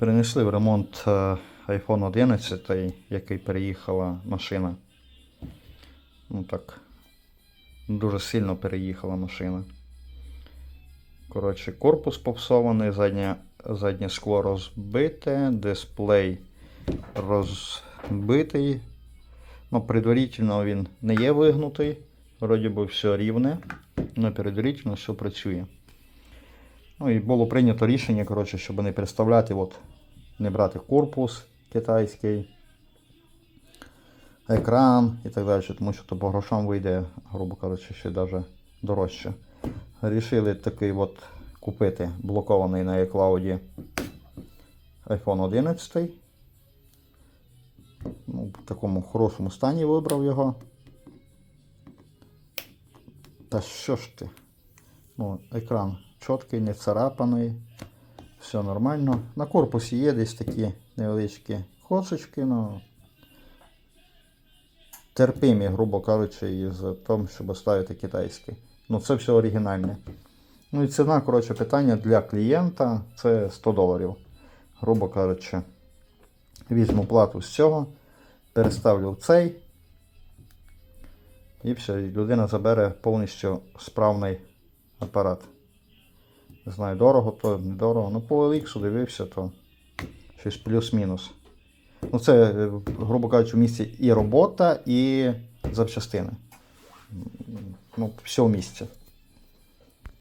Перенесли в ремонт е, iPhone 11, який переїхала машина. Ну так. Дуже сильно переїхала машина. Коротше, корпус попсований, заднє, заднє скло розбите, дисплей розбитий. Ну, предварительно він не є вигнутий. Вроді би все рівне, але предварительно все працює. Ну і було прийнято рішення, коротше, щоб не переставляти, от, не брати корпус китайський, екран і так далі, тому що то по грошам вийде, грубо кажучи, ще навіть дорожче. Рішили такий от купити блокований на iCloud iPhone 11. Ну, в такому хорошому стані вибрав його. Та що ж ти? Ну, екран чіткий, не царапаний. Все нормально. На корпусі є десь такі невеличкі косочки, ну терпимі, грубо кажучи, із тим, щоб ставити китайський. Ну, це все оригінальне. Ну і ціна, коротше, питання для клієнта це 100 доларів. Грубо кажучи, візьму плату з цього, переставлю в цей. І все, людина забере повністю справний апарат. Не знаю, дорого, то недорого. Ну, по OLX дивився, то щось плюс-мінус. Ну, це, е, грубо кажучи, в місті і робота, і запчастини. Ну, все в місті.